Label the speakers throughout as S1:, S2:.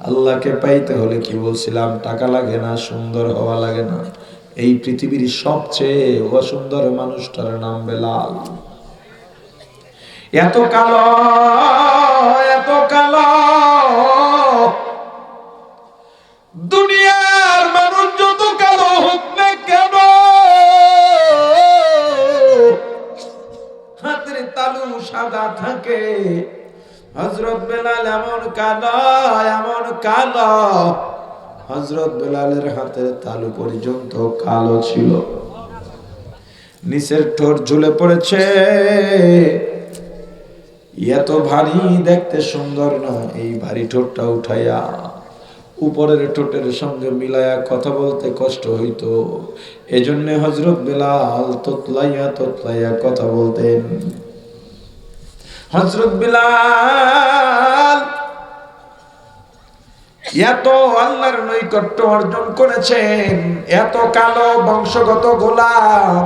S1: আল্লাহকে পাইতে হলে কি বলছিলাম? টাকা লাগে না, সুন্দর হওয়া লাগে না। এই পৃথিবীর সবচেয়ে অসুন্দর মানুষটার নাম বেলাল। এত কালো এত কালো। দুনিয়ার মানুষ যত কালো হোক না কেন? হাতের তালু সাদা থাকে। হজরত বেলাল এমন কালো এমন কালো। হজরত বেলালের হাতের তালু পর্যন্ত কালো ছিল। নিচের ঠোঁট ঝুলে পড়েছে। এত ভারী দেখতে সুন্দর না এই ভারী ঠোঁটটা উঠাইয়া উপরের ঠোঁটের সঙ্গে মিলায়া কথা বলতে কষ্ট হইতো। এজন্য হজরত বেলাল তোতলাইয়া তোতলাইয়া কথা বলতেন। হজরত বিলাল এত আল্লাহর নৈকট্য অর্জন করেছেন, এত কালো বংশগত গোলাম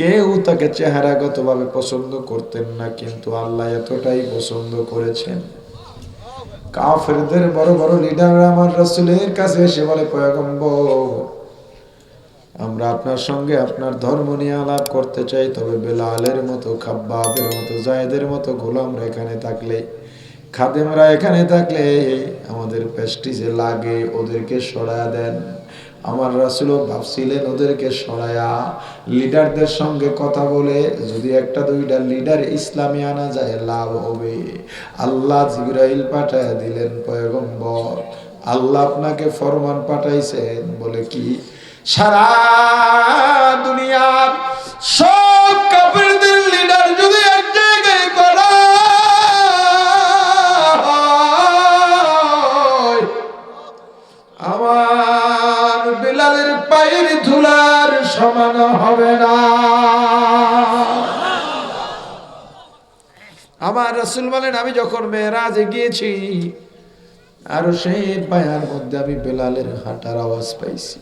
S1: কেউ তাকে চেহারাগত ভাবে পছন্দ করতেন না, কিন্তু আল্লাহ এতটাই পছন্দ করেছেন। কাফেরদের বড় বড় লিডার আমার রাসূলের কাছে এসে বলে, পয়গম্বর আমরা আপনার সঙ্গে আপনার ধর্ম নিয়ে আলাপ করতে চাই, তবে বেলালের মতো, খাব্বাবের মতো, জায়েদের মতো গোলামরা এখানে থাকলে, খাদেমরা এখানে থাকলে আমাদের প্রেস্টিজে লাগে, ওদেরকে সরায়া দেন। আমার রাসুলও ভাবছিলেন ওদেরকে সরায়া, লিডারদের সঙ্গে কথা বলে, যদি একটা দুইটা লিডার ইসলামী আনা যায়, লাভ হবে। আল্লাহ জিব্রাইল পাঠায় দিলেন পয়গম্বর। আল্লাহ আপনাকে ফরমান পাঠাইছেন, বলে কি? সারা দুনিয়ার সব কাপড়দের লিডার যদি এক জায়গায় করা আমার বিলালের পায়ের ধুলার সমান হবে না। আমার রসুল বলেন, আমি যখন মেয়েরাজে গিয়েছি আর সেই পায়ার মধ্যে আমি বেলালের হাঁটার আওয়াজ পাইছি।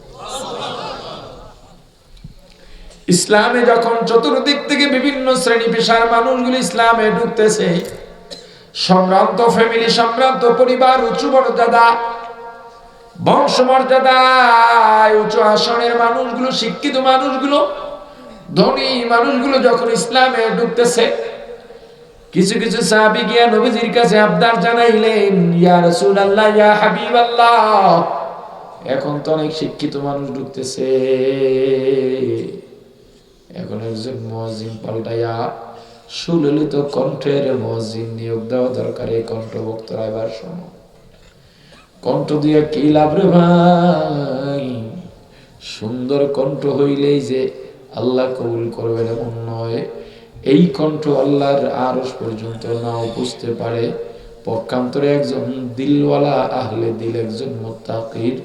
S1: ইসলামে যখন চতুর্দিক থেকে বিভিন্ন শ্রেণি পেশার মানুষগুলো ইসলামে ঢুকতেছে, সম্ভ্রান্ত ফ্যামিলি সম্ভ্রান্ত পরিবার, উঁচু মর্যাদা বংশ মর্যাদা উঁচু আসনের মানুষগুলো, শিক্ষিত মানুষগুলো, ধনী মানুষগুলো যখন ইসলামে ঢুকতেছে, কিছু কিছু সাহাবী গিয়া নবীজির কাছে আবদার জানাইলেন, ইয়া রাসূলুল্লাহ, ইয়া হাবিবাল্লাহ এখন তো অনেক শিক্ষিত মানুষ ঢুকতেছে। এখন একজন মুয়াজ্জিন পাল্টাইয়া সুললিত কণ্ঠের মুয়াজ্জিন নিয়োগ দেওয়া দরকার এই কণ্ঠ বক্তরা এবার শোনো। কণ্ঠ দিয়ে কি লাভ রে ভাই? সুন্দর কণ্ঠ হইলেই যে আল্লাহ কবুল করবেন এমন নয়। এই কণ্ঠ আল্লাহর আরস পর্যন্ত নাও বুঝতে পারে। পক্ষান্তরে একজন দিলওয়ালা, আহলে দিল একজন মোত্তাকির।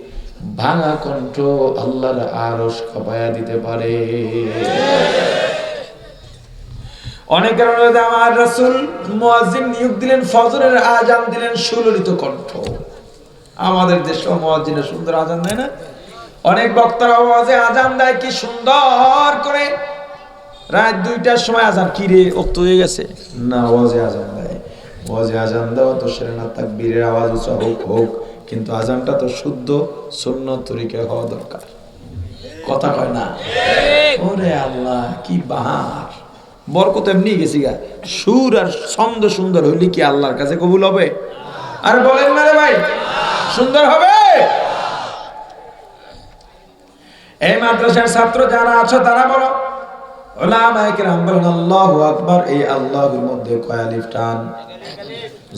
S1: ভাঙা কণ্ঠ আল্লাহর আরস কাঁপায়া দিতে পারে। অনেকের অনুরোধে আমার রাসূল মুয়াজ্জিন নিয়োগ দিলেন, ফজরের আজান দিলেন সুললিত কণ্ঠ। আমাদের দেশে মুয়াজ্জিনের সুন্দর আজান দেয় না? অনেক বক্তারা আওয়াজে আজান দেয়, কি সুন্দর করে। রাত দুইটার সময় আজান কি রে অক্ত হয়ে গেছে? না আওয়াজে আজান দেয়। আওয়াজে আজান দেওয়া তো সেরে না, তাকবীরের আওয়াজ উঁচা হোক হোক। কিন্তু আজানটা তো শুদ্ধ সুন্নত তরিকায় হওয়া দরকার। কথা কয় না? ওরে আল্লাহ, কি বাহার। বরকত এমনি গেছি গা। সুর আর ছন্দ সুন্দর হইলে কি আল্লাহর কাছে কবুল হবে? আর বলেন না রে ভাই, সুন্দর হবে? এই মাদ্রাসার ছাত্র যারা আছো, তারা বলো। ওলামায়ে কিরাম বলেন, আল্লাহু আকবার। এই আল্লাহর মধ্যে কয় আলিফ টান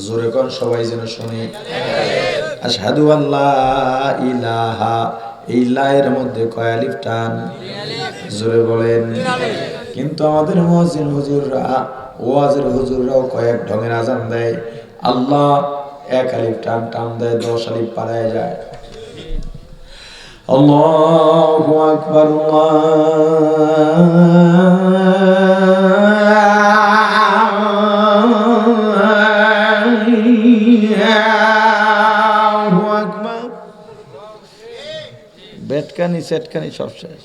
S1: জোরে কোন সবাই যেন শুনে। আশহাদু আল্লাহ ইলাহা এই লায়ের মধ্যে কয় আলিফ টান? জোরে বলেন। কিন্তু আমাদের মুয়াজ্জিন হুজুররা, ওয়াজের হুজুররাও কয়েক ঢঙের আজান দেয়। আল্লাহ এক আলিফ টান টান দেয়, দশ আলিফ পালায় যায়। আল্লাহু আকবার, আল্লাহু। বেটকানি সেটকানি সব শেষ।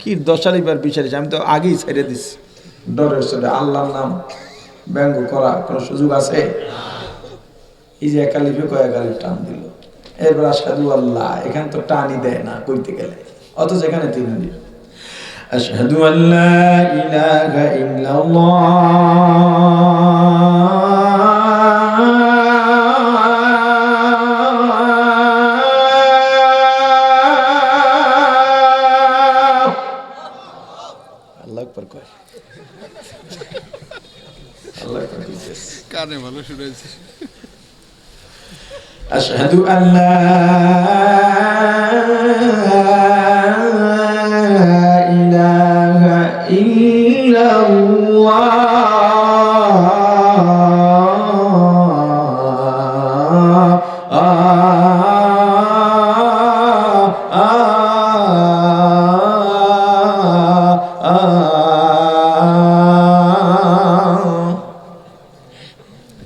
S1: কি দশালিবার বিচারিস? আমি তো আগেই ছেড়ে দিছি। ডরের সাথে আল্লাহর নাম ব্যঙ্গ করা কোনো সুযোগ আছে? এই যে একালিফে কয় একালিফ টান দিল। এরপর আসাদু আল্লাহ, এখানে তো টানই দেয় না কইতে গেলে। অথচ এখানে তিন দিল আশহাদু আল্লাহ ইলাহা ইল্লাল্লাহ। أشهد أن لا إله إلا الله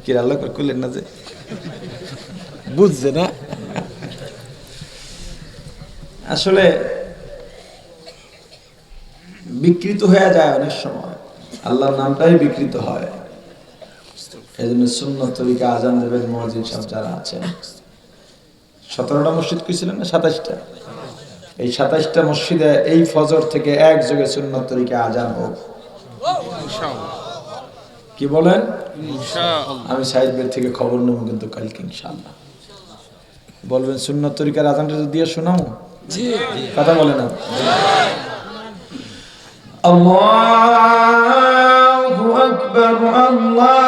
S1: কি আল্লাহ করলেন না যে বুঝছে না? আসলে বিকৃত হয়ে যায় অনেক সময়। আল্লাহর নামটাই বিকৃত হয়। এই জন্য সুন্নত তরিকা আজান দেবেন মসজিদ সব যারা আছেন সতেরোটা মসজিদ কইছিলেন না? সাতাশটা। এই সাতাশটা মসজিদে এই ফজর থেকে এক যোগে সুন্নত তরিকা আজান হোক। কি বলেন? আমি সাহিদ বের থেকে খবর নেব কিন্তু কালকে ইনশাল্লাহ বলবেন সুন্নত তরিকার আজানটা যদি দিয়ে শোনাও? কথা বলে না আল্লাহু আকবার আল্লাহু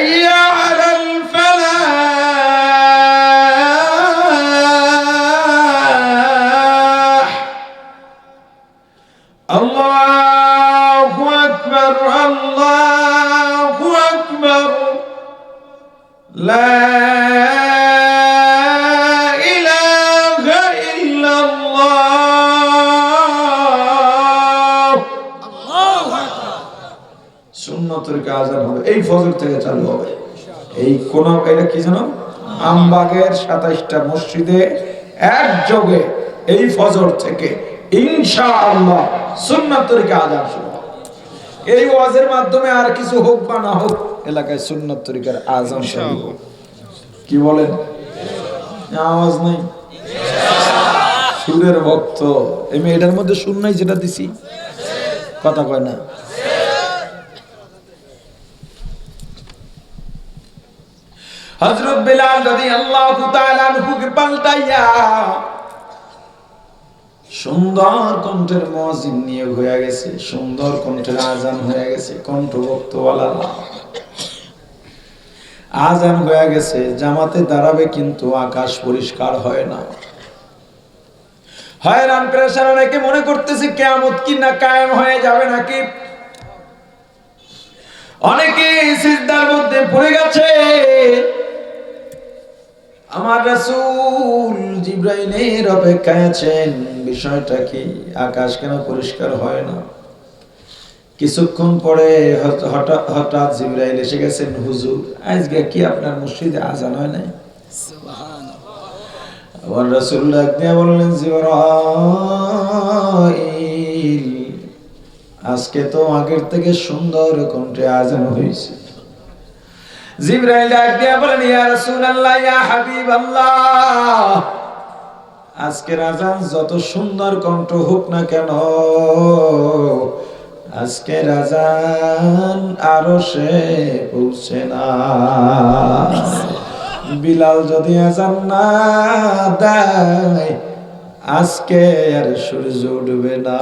S1: Aí! ফজর থেকে চালু হবে। এই কোন এটা কি জানো? আমবাগের সাতাইশটা মসজিদে একযোগে এই ফজর থেকে ইনশাআল্লাহ সুন্নত তরিকা আজান শুরু এই ওয়াজের মাধ্যমে আর কিছু হোক বা না হোক এলাকায় সুন্নত তরিকার আজান শুরু হোক কি বলেন? আওয়াজ নাই? সুরের ভক্ত। এই মেয়েটার মধ্যে সুর নাই যেটা দিছি? কথা কয় না। হযরত বিলাল রাদিয়াল্লাহু তাআলা আনহুকে পাল্টাইয়া সুন্দর কণ্ঠের মুয়াজ্জিন নিয়োগ হয়ে গেছে, সুন্দর কণ্ঠের আজান হয়ে গেছে কণ্ঠ কণ্ঠভক্তওয়ালারা। আজান হয়ে গেছে, জামাতে দাঁড়াবে কিন্তু আকাশ পরিষ্কার হয় না। হয়রান প্রেশার অনেকে মনে করতেছে কেয়ামত কি না কায়েম হয়ে যাবে নাকি? অনেকে সিজদার মধ্যে পড়ে গেছে। আমার রাসূল জিব্রাইলের অপেক্ষায় আছেন। বিষয়টা কি? আকাশ কেন পরিষ্কার হয় না? কিছুক্ষণ পরে হঠাৎ- হঠাৎ জিব্রাইল এসে গেছেন হুজুর আজকে কি আপনার মসজিদে আজান হয় নাই? আমার রাসূল ডাক দিয়ে বললেন জিবরাইল আজকে তো আগের থেকে সুন্দর কণ্ঠে আজান হয়েছে। জিবরাইল ডাক দিয়ে বলেন, ইয়া রাসূলুল্লাহ, ইয়া হাবিবাল্লাহ আজকের আজান যত সুন্দর কণ্ঠ হোক না কেন আজকের আজান আরও সে পৌঁছে না। বিলাল যদি আজান না দেয়, আজকে আর সূর্য উঠবে না।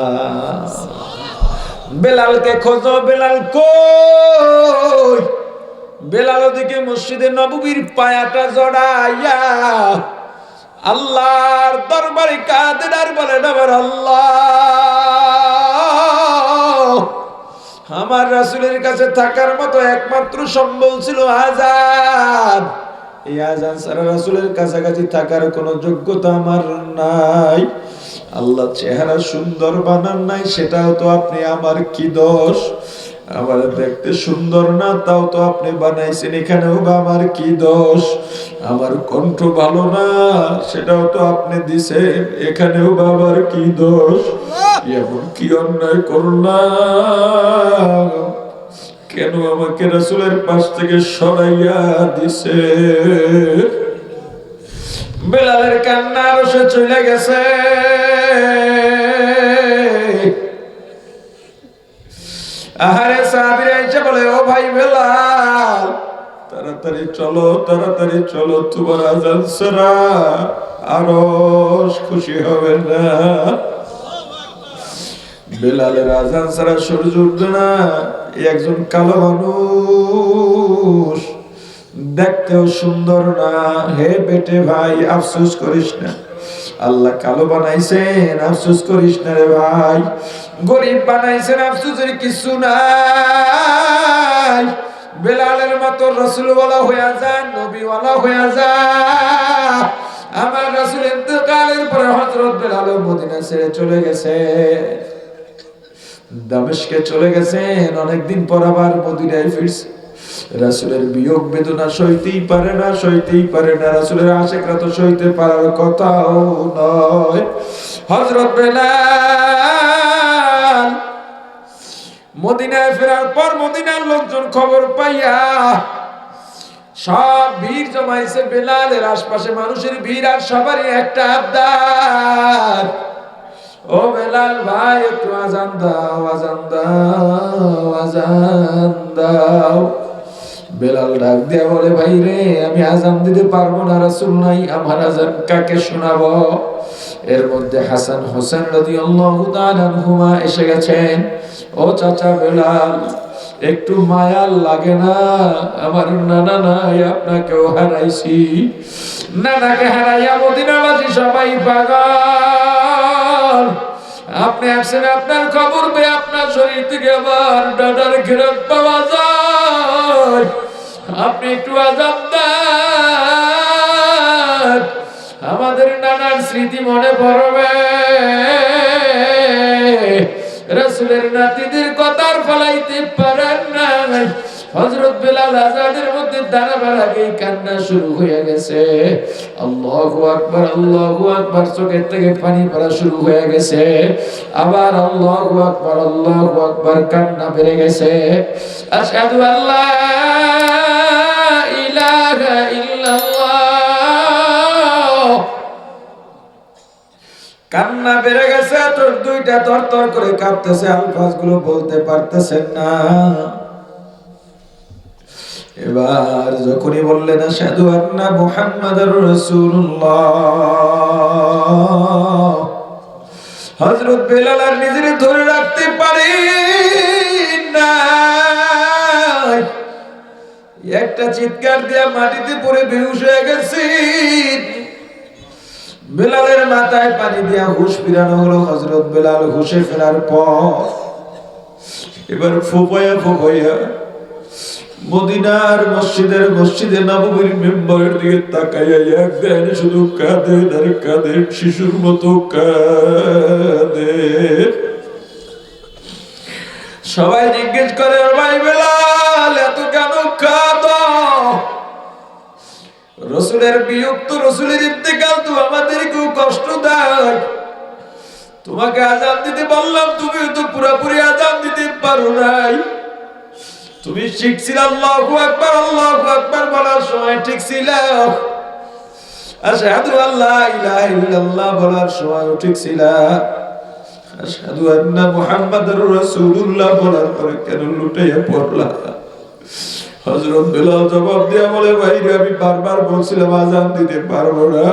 S1: বেলালকে খোঁজো, বেলাল কই? বেলাল ওদিকে মসজিদে নববীর পায়াটা জড়াইয়া আল্লাহর দরবারে কাঁদেন আর বলেন আমার আল্লাহ, আমার রাসুলের কাছে থাকার মতো একমাত্র সম্বল ছিল আজাদ এই আজান সারা রাসূলের কাছাকাছি থাকার কোনো যোগ্যতা আমার নাই। আল্লাহ চেহারা সুন্দর বানান নাই, সেটাও তো আপনি, আমার কি দোষ? আমার দেখতে সুন্দর না, তাও তো আপনি বানাইছেন, এখানেও বা আমার কি দোষ? আমার কণ্ঠ ভালো না, সেটাও তো আপনি দিছেন, এখানেও বা আমার কি দোষ? এমন কি অন্যায় করলাম কেন আমাকে রাসূলের পাশ থেকে সরাইয়া দিছে? বেলালের কান্না আরও সে চলে গেছে। আহারে সাহাবীরা এসে বলে, ও ভাই বেলাল, তাড়াতাড়ি চলো তাড়াতাড়ি চলো, তোমার আজান ছাড়া আরও খুশি হবে না। বেলালের আজান সারা সূর্য উঠবে না একজন কালো মানুষ, দেখতেও সুন্দর না। হে বেটে ভাই, আফসোস করিস না, আল্লাহ কালো বানাইছেন, আফসোস করিস না রে ভাই। গরিব বানাইছেন, আফসোসের কিছু নাই। বেলালের মতো রসুলওয়ালা হইয়া যান নবীওয়ালা হইয়া যান আমার রসুল ইন্তকালের পরে হজরত বেলাল মদিনা ছেড়ে চলে গেছে। দামেশকে চলে গেছেন অনেকদিন পর আবার মদিনায় ফিরছে। রাসুলের বিয়োগ বেদনা সইতেই পারে না, সইতেই পারে না। রাসুলের আশেকরা তো সইতে পারার কথাও নয়। হজরত বেলাল মদিনায় ফেরার পর মদিনার লোকজন খবর পাইয়া সব ভিড় জমাইছে, বেলালের আশপাশে মানুষের ভিড় আর সবারই একটা আবদার। ও বেলাল ভাই, একটু আজান দাও আজান দাও আজান দাও। বেলাল ডাক দিয়া বলে, ভাই রে, আমি আজান দিতে পারব না রাসূল নাই, আমার আজান কাকে শোনাবো? এর মধ্যে হাসান হোসেন রাদিয়াল্লাহু তাআলা এসে গেছেন। ও চাচা বেলাল, একটু মায়াল লাগে না, আমার নানা নাই, আপনাকেও হারাইছি। নানাকে হারাইয়া মদিনাবাসী সবাই পাগল। আপনি আসছেন আপনার খবর পেয়ে আপনার শরীর থেকে আবার ডাটার ঘেরত পাওয়া আপনি একটু আমাদের নানার স্মৃতি মনে পড়বে। রসুলের নাতিদের কথার ফলাইতে পারেন না হজরত বেলাল আজাদের মধ্যে কান্না শুরু হয়ে গেছে। আকবার আকবার, চোখের থেকে পানি পড়া শুরু হয়ে গেছে। আবার আল্লাহু আকবার আল্লাহু আকবার, কান্না বেড়ে গেছে। আশহাদু আল্লাহ কান্না বেড়ে গেছে, তোর দুইটা তর তর করে কাঁপতেছে আলফাজগুলো বলতে পারতেছেন না। এবার যখনই বললেন সাধু আন্না মুহাম্মাদুর রাসূলুল্লাহ। হযরত বেলাল আর নিজের ধরে রাখতে পারে। একটা চিৎকার দিয়া মাটিতে পড়ে বেহুশ হয়ে গেছে। বেলালের মাথায় পানি দিয়া হুশ ফিরানো হলো হজরত বেলাল হুশে ফেরার পর। এবার ফোপায়া ফোপায়া মদিনার মসজিদের মসজিদে নববীর মেম্বারের দিকে তাকাইয়া এক দেন শুধু কাঁদে, আর কাঁদে, শিশুর মতো কাঁদে। সবাই জিজ্ঞেস করে, "ও ভাই বেলাল রসুলের বিয়োগ তো রসুলের ইন্তেকাল, তো আমাদের নাই তোমাকে আজান দিতে বললাম তুমি তো পুরোপুরি আজান দিতে পারো নাই। তুমি শিখছিল আল্লাহু আকবার আল্লাহু আকবার বলার সময় ঠিক ছিল। আশহাদু আল্লা ইলাহা ইল্লাল্লাহ বলার সময় ঠিক ছিল। আশহাদু আন্না মুহাম্মাদুর রাসূলুল্লাহ বলার পরে কেন লুটাইয়া পড়লা? হযরত বেলাল জবাব দিয়া বলে, ভাইরে, আমি বারবার বলছিলাম, আজান দিতে পারব না।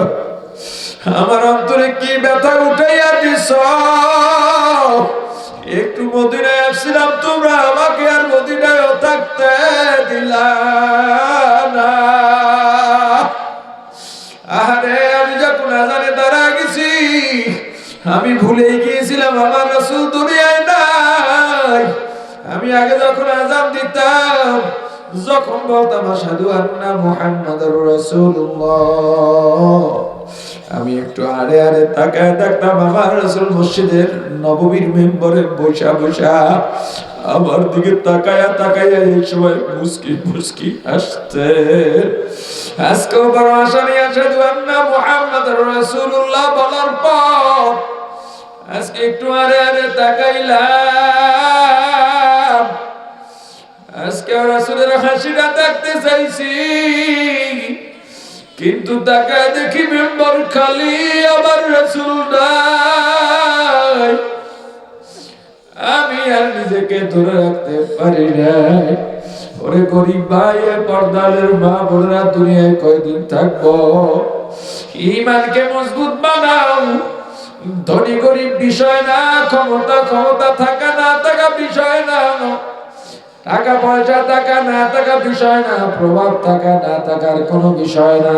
S1: আমার অন্তরে কি ব্যথা উঠাইয়া দিছ? একটু মদিনায় আসছিলাম, তোমরা আমাকে আর মদিনায় থাকতে দিলা না। আরে আমি যখন আজানে দাঁড়া গেছি, আমি ভুলে গিয়েছিলাম, আমার রসুল দুনিয়ায় নাই। আমি আগে যখন আজান দিতাম যখন বলতাম আসাদু আন্না মুহাম্মাদুর রাসূলুল্লাহ। আমি একটু আড়ে আড়ে তাকায় দেখতাম, আমার রসুল মসজিদের নববীর মেম্বরে বসা বসা আমার দিকে তাকায়া তাকায়া এই সময় মুস্কি মুস্কি হাসতে আজকে বড় আশা নিয়ে আসাদু আন্না মুহাম্মাদুর রাসূলুল্লাহ বলার পর আজকে একটু আরে আরে তাকাইলাম। রাসূলের হাসিটা দেখতে চাইছি। কিন্তু তাকায় দেখি মেম্বার খালি আবার রাসূল নাই। আমি আর নিজেকে ধরে রাখতে পারি ওরে গরিব ভাই পর্দালের মা বোনেরা দুনিয়ায় কয়দিন থাকব? ইমানকে মজবুত বানাও। ধনী গরিব বিষয় না, ক্ষমতা ক্ষমতা থাকা না থাকা বিষয় না। টাকা পয়সা থাকা না থাকা বিষয় না, প্রভাব থাকা, না থাকার কোনো বিষয় না।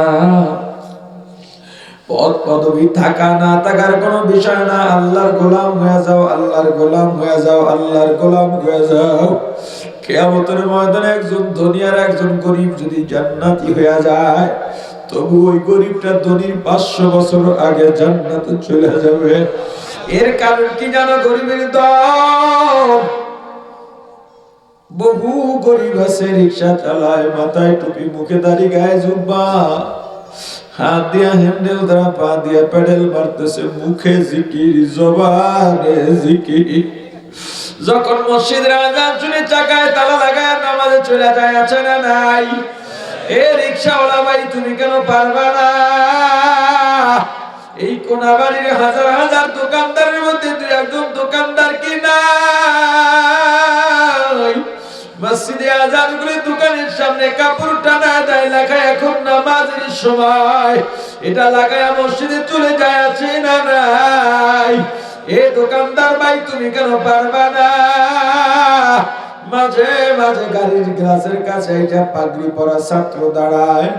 S1: পদ পদবি থাকা, না থাকার কোনো বিষয় না। আল্লাহর গোলাম হয়ে যাও, আল্লাহর গোলাম হয়ে যাও, আল্লাহর গোলাম হয়ে যাও। কেয়ামতের ময়দানে একজন ধনী আর একজন গরিব যদি জান্নাতি হয়ে যায়, তবু ওই গরিবটা ধনীর পাঁচশো বছর আগে জান্নাতে চলে যাবে। এর কারণ কি জানো গরিবের দল? বহু গরিব আছে, রিক্সা চালায়, মাথায় টুপি, মুখে দাড়ি, গায়ে জুব্বা। হাত দিয়া হ্যান্ডেল, দ্বারা পা দিয়া প্যাডেল মারতেছে, মুখে জিকির, জবানে জিকির। যখন মসজিদের আজান শুনে চাকায় তালা লাগায়, নামাজে চলে যায়, আছে না নাই? এ রিক্সাওয়ালা ভাই, তুমি কেন পারবা না? এই কোনাবাড়ির হাজার হাজার দোকানদারের মধ্যে তুই একজন দোকানদার কি নাই? মসজিদে আজান করে দোকানের সামনে কাপড় টানা দেয় লেখা এখন নামাজের সময়। এটা লাগায় মসজিদে চলে যায়, আছে না নাই? এ দোকানদার ভাই, তুমি কেন পারবা না? মাঝে মাঝে গাড়ির গ্লাসের কাছে এটা পাগড়ি পরা ছাত্র দাঁড়ায়।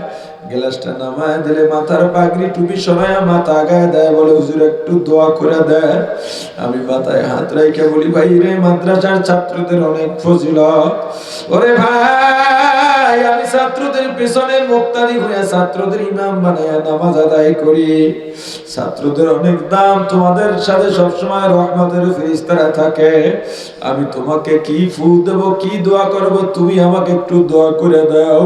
S1: গ্লাসটা নামায় দিলে মাথার পাগড়ি টুপি সবাই মাথা আগায় দেয়, বলে, হুজুর, একটু দোয়া করে দেয়। আমি মাথায় হাত রাইকে বলি, ভাই রে, মাদ্রাসার ছাত্রদের অনেক ফজিলত। ওরে ভাই! আমি ছাত্রদের পিছনে মুক্তারি ছাত্রদের ইমাম বানায় নামাজ আদায় করি। ছাত্রদের অনেক দাম তোমাদের সাথে সবসময় রহমতের থাকে। আমি তোমাকে কি ফু দেব, কি দোয়া করব, তুমি আমাকে একটু দোয়া করে দাও।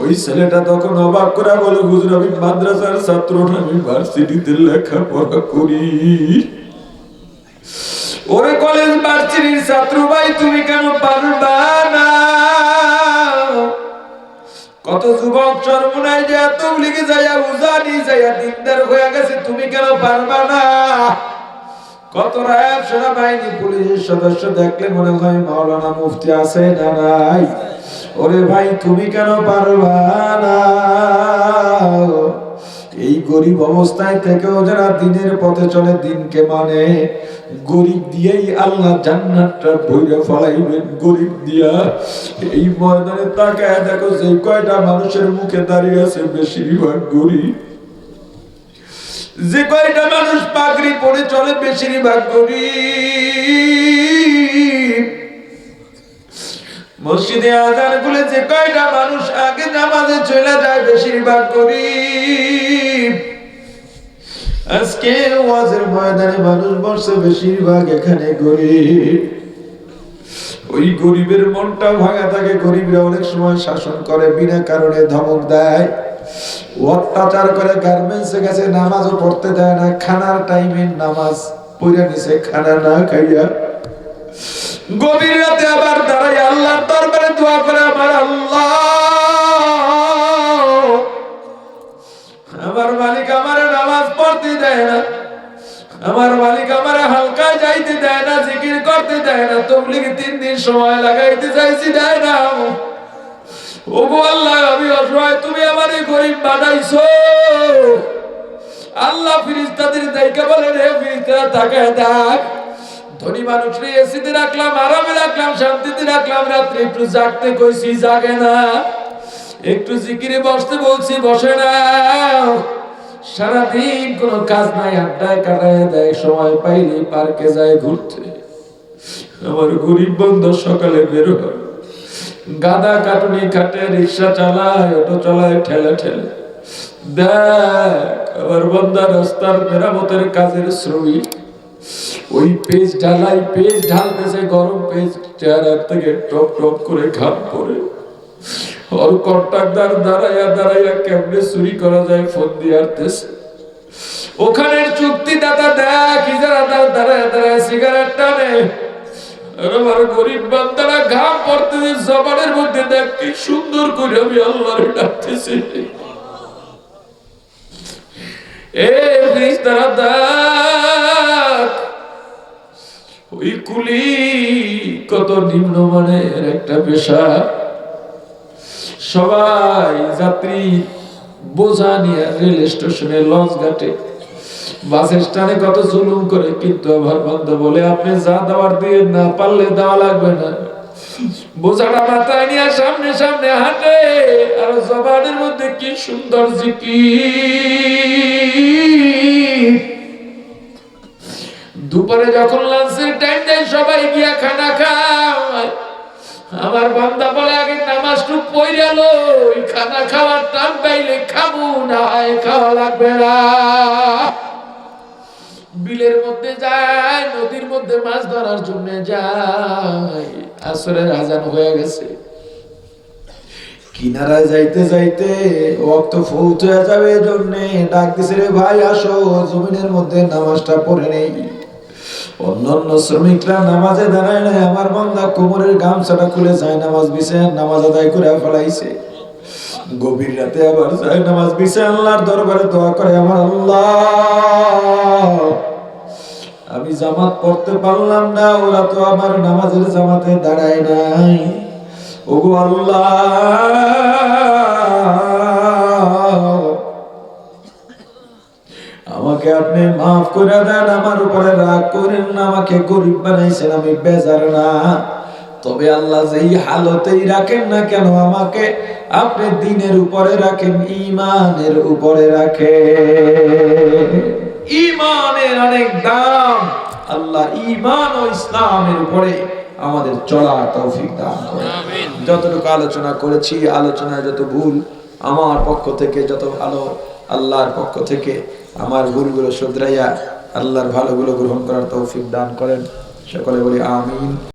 S1: ওই ছেলেটা তখন অবাক করে বলে আমি মাদ্রাসার ছাত্র আমি ভার্সিটিতে লেখাপড়া করি। ওরে কলেজ ভার্সিটির ছাত্র ভাই, তুমি কেন পারবা না? কত যুবক চরমুনায় যে লিখে যাইয়া উজানি যাইয়া দিনদার হয়ে গেছে, তুমি কেন পারবা না? কত রায়াব সেনাবাহিনী, পুলিশের সদস্য দেখলে মনে হয় মাওলানা মুফতি আছে না নাই? ওরে ভাই, তুমি কেন পারবা না? এই গরিব অবস্থায় থেকেও যারা দিনের পথে চলে, দিনকে মানে গরিব দিয়েই আল্লাহ জান্নাতটা ভৈরে ফলাইবেন। গরিব দিয়া এই ময়দানে তাকায় দেখো যে কয়টা মানুষের মুখে দাঁড়িয়ে আছে বেশিরভাগ গরিব। যে কয়টা মানুষ পাগড়ি পরে চলে, বেশিরভাগ গরিব। মসজিদে আজান খুলে যে কয়টা মানুষ আগে নামাজে চলে যায়, বেশিরভাগ গরিব। আজকে ওয়াজের ময়দানে মানুষ বসছে বেশিরভাগ এখানে গরিব। ওই গরিবের মনটা ভাঙা থাকে, গরিবরা অনেক সময় শাসন করে, বিনা কারণে ধমক দেয়। অত্যাচার করে গার্মেন্টসে গেছে, নামাজও পড়তে দেয় না, খানার টাইমে নামাজ পড়ে নিছে, খানা না খাইয়া। গভীর রাতে আবার দাঁড়াই আল্লাহর দরবারে দোয়া করে, আমার আল্লাহ। আমার মালিক আমার নামাজ পড়তে দেয় না। আমার মালিক আমার হালকা যাইতে দেয় না, জিকির করতে দেয় না, তবলিগ তিন দিন সময় লাগাইতে চাইছি, দেয় না। ওগো আল্লাহ, আমি অসহায়, তুমি আমারে গরিব বানাইছো। আল্লাহ ফিরিস্তাদের দায়িকা বলেন হে ফিরিস্তারা, তাকায় দেখ। ধনী মানুষরে এসিতে রাখলাম, আরামে রাখলাম, শান্তিতে রাখলাম, রাত্রে একটু জাগতে কইছি, জাগে না। একটু জিকিরে বসতে বলছি, বসে না। সারাদিন কোনো কাজ নাই, আড্ডায় কাটায় দেয়, সময় পাইলে পার্কে যায় ঘুরতে। আমার গরিব বন্ধ সকালে বেরো গাদা কাটুনি কাটে রিক্সা চালায়, অটো চালায়, ঠেলে ঠেলে। দেখ, আমার বন্ধা রাস্তার মেরামতের কাজের শ্রমিক ওই পেজ ঢালাই পেজ ঢালতেছে, গরম পেজ চেহারার থেকে টপ টপ করে ঘাম পড়ে। ওর কন্ট্রাক্টর দাঁড়াইয়া দাঁড়াইয়া কেমনে চুরি করা যায় ফোন দিয়ে ওখানের চুক্তিদাতা দেখ, ইজারা দাও দাঁড়ায় দাঁড়ায় সিগারেট টানে। আমার গরিব বান্দারা ঘাম পড়তেছে জবানের মধ্যে দেখ, কি সুন্দর করে আমি আল্লাহরে ডাকতেছি। এ ফেরেশতারা দেখ, ওই কুলি কত নিম্নমানের একটা পেশা। সবাই যাত্রী বোঝা নিয়ে রেল স্টেশনে, লঞ্চ ঘাটে কত জুলুম করে কিন্তু বন্ধ বলে, আপনি যা দেওয়ার দিয়ে না, পারলে দেওয়া লাগবে না। বোঝাটা মাথায় নিয়ে সামনে সামনে হাঁটে, আর জবানের মধ্যে কি সুন্দর জিকির। দুপুরে যখন লাঞ্চের টাইম দেয়, সবাই গিয়া খানা খায়। আমার বান্দা বলে, আগে নামাজটু পইরা লই, খানা খাওয়ার টান পাইলে খাব না হয় খাওয়া লাগবে না। বিলের মধ্যে যায়, নদীর মধ্যে মাছ ধরার জন্য যায়। আসরের আজান হয়ে গেছে। কিনারায় যাইতে যাইতে রক্ত ফৌত হয়ে যাবে এজন্য ডাক দিছে, রে ভাই, আসো। জমিনের মধ্যে নামাজটা পড়ে নেই। অন্যান্য শ্রমিকরা নামাজে দাঁড়ায় নাই, আমার বন্ধা কোমরের গামছাটা খুলে যায় নামাজ বিছে নামাজ আদায় করে ফেলাইছে। গভীর রাতে আবার যায় নামাজ বিছে আল্লাহর দরবারে দোয়া করে আমার আল্লাহ। আমি জামাত পড়তে পারলাম না, ওরা তো আমার নামাজের জামাতে দাঁড়ায় নাই। ওগো আল্লাহ। আমাকে আপনি মাফ করে দেন আমার উপরে রাগ করেন না আমাকে গরিব বানাইছেন আমি বেজার না। তবে আল্লাহ যেই হালতেই রাখেন না কেন আমাকে আপনি দিনের উপরে রাখেন ইমানের উপরে রাখেন। ইমানের অনেক দাম আল্লাহ ইমান ও ইসলামের উপরে আমাদের চলার তৌফিক দান করে
S2: আমিন।
S1: যতটুকু আলোচনা করেছি আলোচনায় যত ভুল আমার পক্ষ থেকে যত ভালো আল্লাহর পক্ষ থেকে আমার ভুলগুলো শুধরাইয়া আল্লাহর ভালোগুলো গ্রহণ করার তৌফিক দান করেন। সকলে বলি আমিন।